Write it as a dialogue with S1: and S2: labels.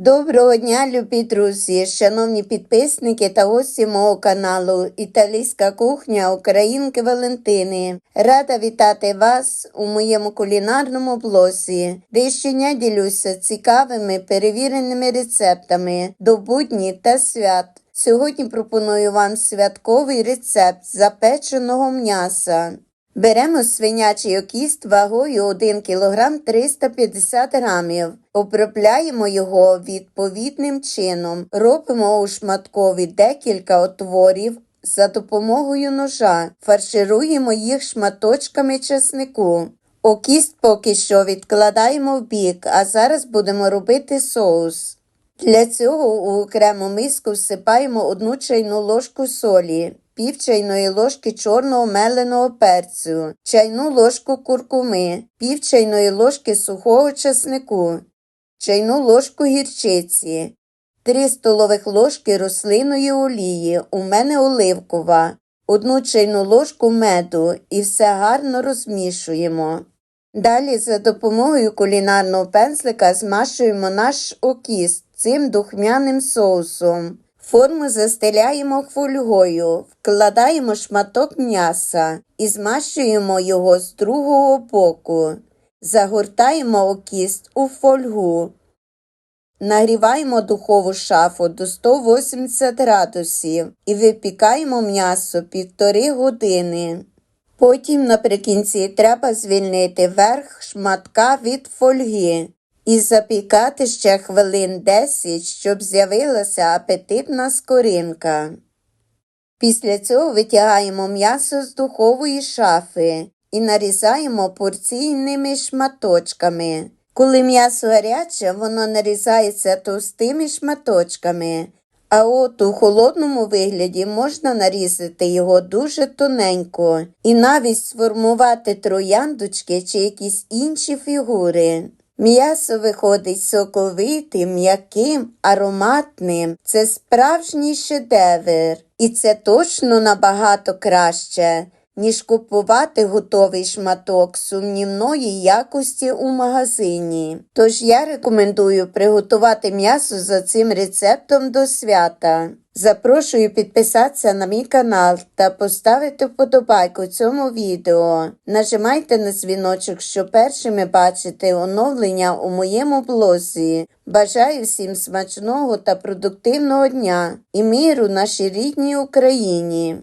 S1: Доброго дня, любі друзі, шановні підписники та гості мого каналу Італійська кухня Українки Валентини. Рада вітати вас у моєму кулінарному блозі, де щодня ділюся цікавими перевіреними рецептами до будні та свят. Сьогодні пропоную вам святковий рецепт запеченого м'яса. Беремо свинячий окіст вагою 1 кг 350 грамів. Обробляємо його відповідним чином. Робимо у шматкові декілька отворів за допомогою ножа. Фаршируємо їх шматочками чеснику. Окіст поки що відкладаємо в бік, а зараз будемо робити соус. Для цього у окрему миску всипаємо одну чайну ложку солі, пів чайної ложки чорного меленого перцю, чайну ложку куркуми, пів чайної ложки сухого чеснику, чайну ложку гірчиці, 3 столових ложки рослинної олії, у мене оливкова, одну чайну ложку меду і все гарно розмішуємо. Далі за допомогою кулінарного пензлика змащуємо наш окіст цим духмяним соусом. Форму застеляємо фольгою, вкладаємо шматок м'яса і змащуємо його з другого боку. Загортаємо окіст у фольгу. Нагріваємо духову шафу до 180 градусів і випікаємо м'ясо півтори години. Потім наприкінці треба звільнити верх шматка від фольги і запікати ще хвилин 10, щоб з'явилася апетитна скоринка. Після цього витягаємо м'ясо з духової шафи і нарізаємо порційними шматочками. Коли м'ясо гаряче, воно нарізається товстими шматочками, а от у холодному вигляді можна нарізати його дуже тоненько і навіть сформувати трояндочки чи якісь інші фігури. М'ясо виходить соковитим, м'яким, ароматним. Це справжній шедевр. І це точно набагато краще, ніж купувати готовий шматок сумнівної якості у магазині. Тож я рекомендую приготувати м'ясо за цим рецептом до свята. Запрошую підписатися на мій канал та поставити вподобайку цьому відео. Нажимайте на дзвіночок, щоб першими бачити оновлення у моєму блозі. Бажаю всім смачного та продуктивного дня і миру нашій рідній Україні.